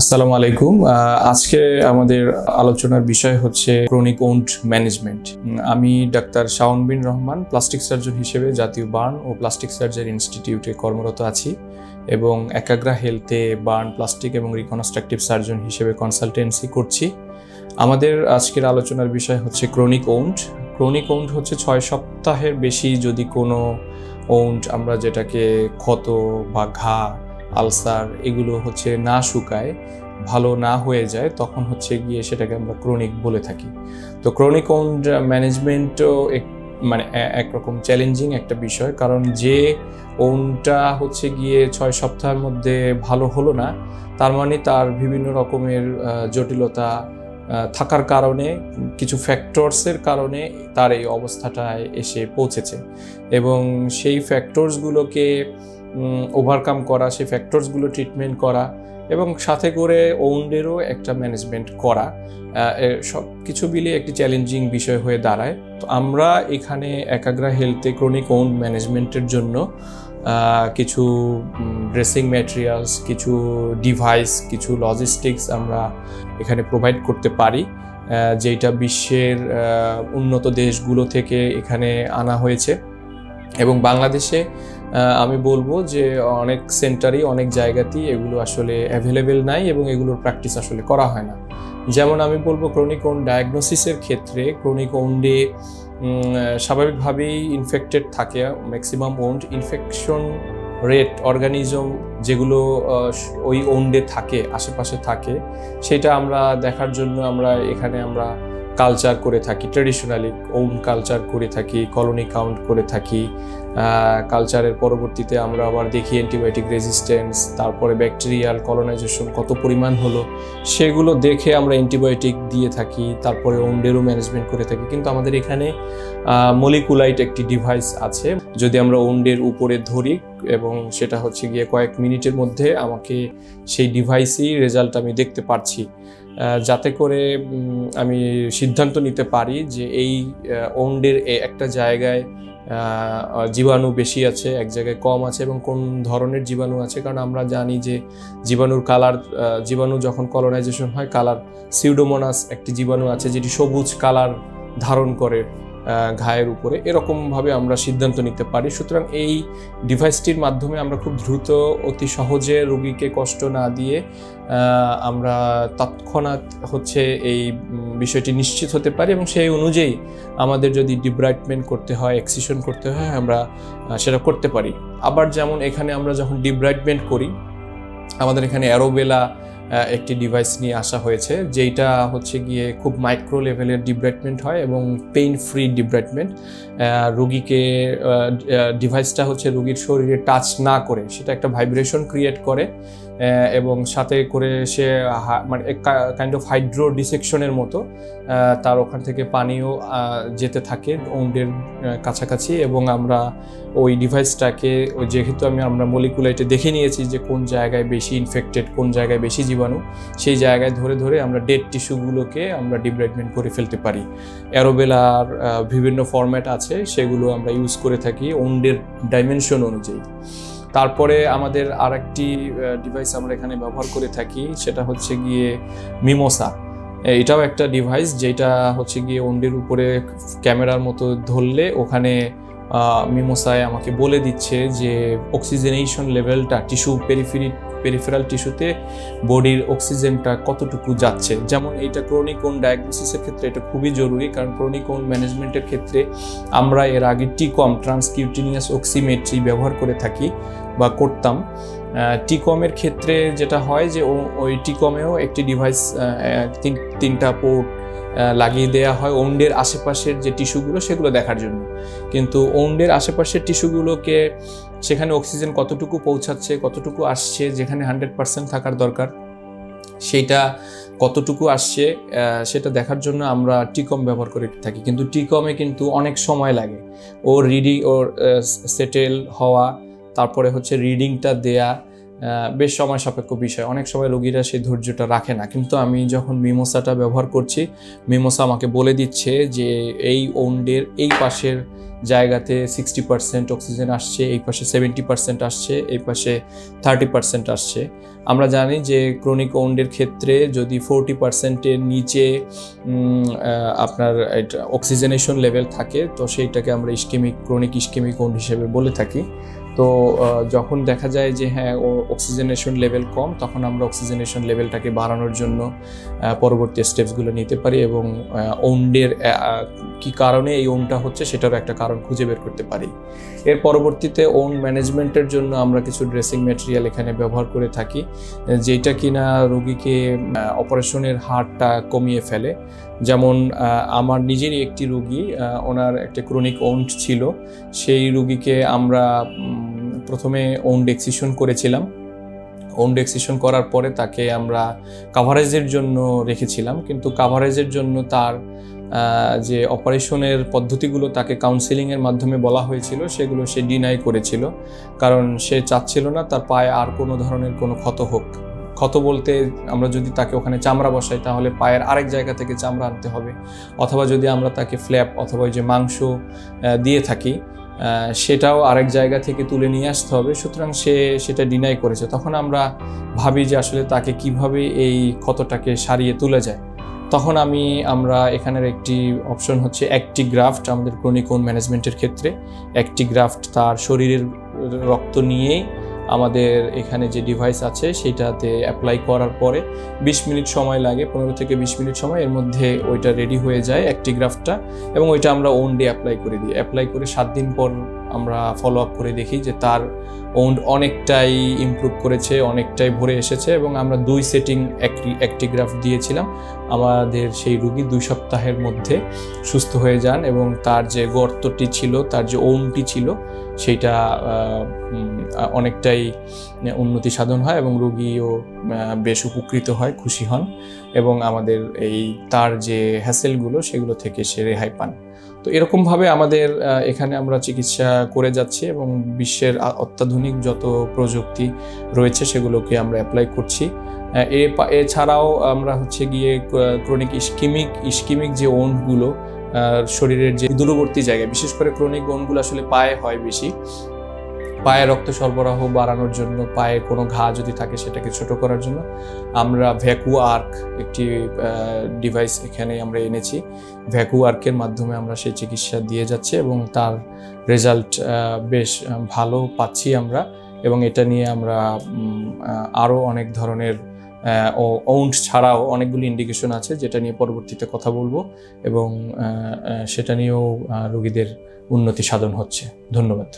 আসসালামু আলাইকুম। আজকে আমাদের আলোচনার বিষয় হচ্ছে ক্রনিক ওন্ড ম্যানেজমেন্ট আমি doctor Shawon bin Rahman plastic surgeon হিসেবে জাতীয় বার্ন ও প্লাস্টিক সার্জারি ইনস্টিটিউটে কর্মরত আছি এবং একাগ্রা হেলথে বার্ন প্লাস্টিক এবং রিকনস্ট্রাকটিভ সার্জন হিসেবে কনসালটেন্সি করছি। আমাদের আজকের আলোচনার বিষয় হচ্ছে ক্রনিক ওন্ড ক্রনিক ওন্ড হচ্ছে ছয় সপ্তাহের বেশি যদি কোনো ওন্ড আমরা যেটাকে ক্ষত বা ঘা আলসার এগুলো হচ্ছে না শুকায়, ভালো না হয়ে যায়, তখন হচ্ছে গিয়ে সেটাকে আমরা ক্রনিক বলে থাকি। তো ক্রনিক ওন্ড ম্যানেজমেন্টও মানে একরকম চ্যালেঞ্জিং একটা বিষয়, কারণ যে ওনটা হচ্ছে গিয়ে ছয় সপ্তাহের মধ্যে ভালো হলো না, তার মানে তার বিভিন্ন রকমের জটিলতা থাকার কারণে, কিছু ফ্যাক্টরসের কারণে তার এই অবস্থাটায় এসে পৌঁছেছে। এবং সেই ফ্যাক্টরসগুলোকে ওভারকাম করা, সেই ফ্যাক্টরসগুলো ট্রিটমেন্ট করা এবং সাথে করে ওন্ডেরও একটা ম্যানেজমেন্ট করা সব কিছু মিলিয়ে একটি চ্যালেঞ্জিং বিষয় হয়ে দাঁড়ায়। তো আমরা এখানে একাগ্রা হেলথে ক্রনিক ওন্ড ম্যানেজমেন্টের জন্য কিছু ড্রেসিং ম্যাটেরিয়ালস কিছু ডিভাইস কিছু লজিস্টিক্স আমরা এখানে প্রোভাইড করতে পারি যেটা বিশ্বের উন্নত দেশগুলো থেকে এখানে আনা হয়েছে। এবং বাংলাদেশে আমি বলব যে অনেক সেন্টারই, অনেক জায়গাতেই এগুলো আসলে অ্যাভেলেবেল নাই এবং এগুলোর প্র্যাকটিস আসলে করা হয় না। যেমন আমি বলব ক্রনিক ওন ডায়াগনোসিসের ক্ষেত্রে ক্রনিক ওন্ডে স্বাভাবিকভাবেই ইনফেক্টেড থাকে maximum wound infection rate organism যেগুলো ওই ওন্ডে থাকে, আশেপাশে থাকে, সেটা আমরা দেখার জন্য আমরা এখানে আমরা কালচার করে থাকি ট্রেডিশনালি ওন কালচার করে থাকি কলোনি কাউন্ট করে থাকি। কালচারের পরবর্তীতে আমরা আবার দেখি অ্যান্টিবায়োটিক রেজিস্ট্যান্স তারপরে ব্যাকটেরিয়াল কলোনাইজেশন কত পরিমাণ হলো, সেগুলো দেখে আমরা অ্যান্টিবায়োটিক দিয়ে থাকি, তারপরে ওন্ডেরও ম্যানেজমেন্ট করে থাকি। কিন্তু আমাদের এখানে মলিকুলাইট একটি ডিভাইস আছে, যদি আমরা ওন্ডের উপরে ধরি এবং সেটা হচ্ছে গিয়ে কয়েক মিনিটের মধ্যে আমাকে সেই ডিভাইসেই রেজাল্ট আমি দেখতে পারছি। যাতে করে আমি সিদ্ধান্ত নিতে পারি যে এই ওন্ডের একটা জায়গায় জীবাণু বেশি আছে, এক জায়গায় কম আছে এবং কোন ধরনের জীবাণু আছে। কারণ আমরা জানি যে জীবাণুর কালার জীবাণু যখন কলোনাইজেশন হয় কালার সিউডোমোনাস একটি জীবাণু আছে যেটি সবুজ কালার ধারণ করে। ঘায়ের উপরে। এরকমভাবে আমরা সিদ্ধান্ত নিতে পারি। সুতরাং এই ডিভাইসটির মাধ্যমে আমরা খুব দ্রুত, অতি সহজে রোগীকে কষ্ট না দিয়ে আমরা তৎক্ষণাৎ হচ্ছে এই বিষয়টি নিশ্চিত হতে পারি এবং সেই অনুযায়ী আমাদের যদি ডিব্রাইটমেন্ট করতে হয়, এক্সিশন করতে হয়, আমরা সেটা করতে পারি। আবার যেমন এখানে আমরা যখন ডিব্রাইটমেন্ট করি, আমাদের এখানে অ্যারোবেলা একটি ডিভাইস নিয়ে আসা হয়েছে, যেইটা হচ্ছে গিয়ে খুব মাইক্রো লেভেলের ডিব্রাইটমেন্ট হয় এবং পেইন ফ্রি ডিব্রাইটমেন্ট রুগীকে ডিভাইসটা হচ্ছে রুগীর শরীরে টাচ না করে, সেটা একটা ভাইব্রেশন ক্রিয়েট করে। এবং সাথে করে সে মানে কাইন্ড অফ হাইড্রো ডিসেকশনের মতো তার ওখান থেকে পানিও যেতে থাকে ওন্ডের কাছাকাছি এবং আমরা ওই ডিভাইসটাকে যেহেতু আমি, আমরা মলিকুলাইটে দেখে নিয়েছি যে কোন জায়গায় বেশি ইনফেক্টেড কোন জায়গায় বেশি জীবাণু, সেই জায়গায় ধরে ধরে আমরা ডেড টিস্যুগুলোকে আমরা ডিব্রাইটমেন্ট করে ফেলতে পারি। অ্যারোবেলার বিভিন্ন ফরম্যাট আছে, সেগুলো আমরা ইউজ করে থাকি ওন্ডের ডাইমেনশন অনুযায়ী। তারপরে আমাদের আর একটি ডিভাইস আমরা এখানে ব্যবহার করে থাকি, সেটা হচ্ছে গিয়ে মিমোসা এটাও একটা ডিভাইস যেটা হচ্ছে গিয়ে ওন্ডের উপরে ক্যামেরার মতো ধরলে ওখানে মিমোসায় আমাকে বলে দিচ্ছে যে অক্সিজেনেশন লেভেলটা টিস্যু পেরিফেরি পেরিফেরাল টিস্যুতে বডির অক্সিজেনটা কতটুকু যাচ্ছে। যেমন এইটা ক্রনিক ওন ডায়াগনোসিসের ক্ষেত্রে এটা খুবই জরুরি, কারণ ক্রনিক ওন ম্যানেজমেন্টের ক্ষেত্রে আমরা এর আগে টিকম ট্রান্সকিউটিনিয়াস অক্সিমেট্রি ব্যবহার করে থাকি। বা করতাম টিকমের ক্ষেত্রে যেটা হয় যে ওই টিকমেও একটি ডিভাইস তিন, তিনটা পোর্ট লাগিয়ে দেওয়া হয় ওন্ডের আশেপাশের যে টিস্যুগুলো সেগুলো দেখার জন্য। কিন্তু ওন্ডের আশেপাশের টিস্যুগুলোকে সেখানে অক্সিজেন কতটুকু পৌঁছাচ্ছে, কতটুকু আসছে, যেখানে হান্ড্রেড পার্সেন্ট থাকার দরকার, সেইটা কতটুকু আসছে সেটা দেখার জন্য আমরা টিকম ব্যবহার করে থাকি। কিন্তু টিকমে কিন্তু অনেক সময় লাগে। ওর রিডি ওর সেটেল হওয়া তারপরে হচ্ছে রিডিংটা দেয়া বেশ সময় সাপেক্ষ বিষয়। অনেক সময় রোগীরা সেই ধৈর্যটা রাখে না। কিন্তু আমি যখন মিমোসাটা ব্যবহার করছি মিমোসা আমাকে বলে দিচ্ছে যে এই ওন্ডের এই পাশের জায়গাতে সিক্সটি পার্সেন্ট অক্সিজেন আসছে, এই পাশে সেভেন্টি পার্সেন্ট আসছে, এই পাশে থার্টি পার্সেন্ট আসছে। আমরা জানি যে ক্রনিক ওন্ডের ক্ষেত্রে যদি ফোরটি পার্সেন্টের নিচে আপনার অক্সিজেনেশন লেভেল থাকে, তো সেইটাকে আমরা ইস্কেমিক ক্রনিক ইস্কেমিক ওন্ড হিসেবে বলে থাকি। তো যখন দেখা যায় যে হ্যাঁ ও অক্সিজেনেশন লেভেল কম, তখন আমরা অক্সিজেনেশন লেভেলটাকে বাড়ানোর জন্য পরবর্তী স্টেপসগুলো নিতে পারি এবং ওন্ডের কি কারণে এই ওনটা হচ্ছে সেটারও একটা কারণ খুঁজে বের করতে পারি। এর পরবর্তীতে ওন ম্যানেজমেন্টের জন্য আমরা কিছু ড্রেসিং ম্যাটেরিয়াল এখানে ব্যবহার করে থাকি যেটা কিনা রোগীকে অপারেশনের হারটা কমিয়ে ফেলে। যেমন আমার নিজেরই একটি রুগী ওনার একটা ক্রনিক ওন্ড ছিল, সেই রুগীকে আমরা প্রথমে ওন্ড ডেক্সিশন করেছিলাম। ওন ডেক্সিশন করার পরে তাকে আমরা কাভারেজের জন্য রেখেছিলাম। কিন্তু কাভারেজের জন্য তার যে অপারেশনের পদ্ধতিগুলো তাকে কাউন্সিলিংয়ের মাধ্যমে বলা হয়েছিল, সেগুলো সে ডিনাই করেছিল। কারণ সে চাচ্ছিল না তার পায়ে আর কোনো ধরনের কোনো ক্ষত হোক। ক্ষত বলতে আমরা যদি তাকে ওখানে চামড়া বসাই, তাহলে পায়ের আরেক জায়গা থেকে চামড়া আনতে হবে। অথবা যদি আমরা তাকে ফ্ল্যাপ অথবা যে মাংস দিয়ে থাকি সেটাও আরেক জায়গা থেকে তুলে নিয়ে আসতে হবে। সুতরাং সে সেটা ডিনাই করেছে। তখন আমরা ভাবি যে আসলে তাকে কীভাবে এই ক্ষতটাকে সারিয়ে তুলে যায়। তখন আমি, আমরা এখানের একটি অপশন হচ্ছে একটি গ্রাফট আমাদের ক্রনিকোন ম্যানেজমেন্টের ক্ষেত্রে। একটি গ্রাফট তার শরীরের রক্ত নিয়েই আমাদের এখানে যে ডিভাইস আছে সেটাতে অ্যাপ্লাই করার পরে বিশ মিনিট সময় লাগে পনেরো থেকে বিশ মিনিট সময় এর মধ্যে ওইটা রেডি হয়ে যায় একটি গ্রাফটটা এবং ওইটা আমরা ওন ডে অ্যাপ্লাই করে দিই। অ্যাপ্লাই করে সাত দিন পর আমরা ফলো আপ করে দেখি যে তার ওন্ড অনেকটাই ইমপ্রুভ করেছে অনেকটাই ভরে এসেছে এবং আমরা দুই সেটিং একটি গ্রাফট দিয়েছিলাম। আমাদের সেই রুগী দুই সপ্তাহের মধ্যে সুস্থ হয়ে যান এবং তার যে গর্তটি ছিল তার যে ওনটি ছিল আহ, অনেকটাই উন্নতি সাধন হয় এবং রোগীও বেশ উপকৃত হয়, খুশি হন এবং আমাদের এই তার যে হ্যাসেলগুলো সেগুলো থেকে সে রেহাই পান। তো এরকমভাবে আমাদের এখানে আমরা চিকিৎসা করে যাচ্ছি এবং বিশ্বের অত্যাধুনিক যত প্রযুক্তি রয়েছে সেগুলোকে আমরা অ্যাপ্লাই করছি। এছাড়াও আমরা হচ্ছে গিয়ে ক্রনিক ইস্কিমিক ইস্কিমিক যে ওনগুলো শরীরের যে দূরবর্তী জায়গায়, বিশেষ করে ক্রনিক ওন্ডগুলো আসলে পায়ে হয় বেশি। পায়ে রক্ত সরবরাহ বাড়ানোর জন্য, পায়ে কোনো ঘা যদি থাকে সেটাকে ছোট করার জন্য, আমরা ভ্যাকু আর্ক একটি ডিভাইস এখানে আমরা এনেছি। ভ্যাকু আর্কের মাধ্যমে আমরা সেই চিকিৎসা দিয়ে যাচ্ছি এবং তার রেজাল্ট বেশ ভালো পাচ্ছি আমরা এবং এটা নিয়ে আমরা আরও অনেক ধরনের ওন্ড ছাড়াও অনেকগুলি ইন্ডিকেশন আছে যেটা নিয়ে পরবর্তীতে কথা বলব এবং সেটা নিয়েও রোগীদের উন্নতি সাধন হচ্ছে। ধন্যবাদ।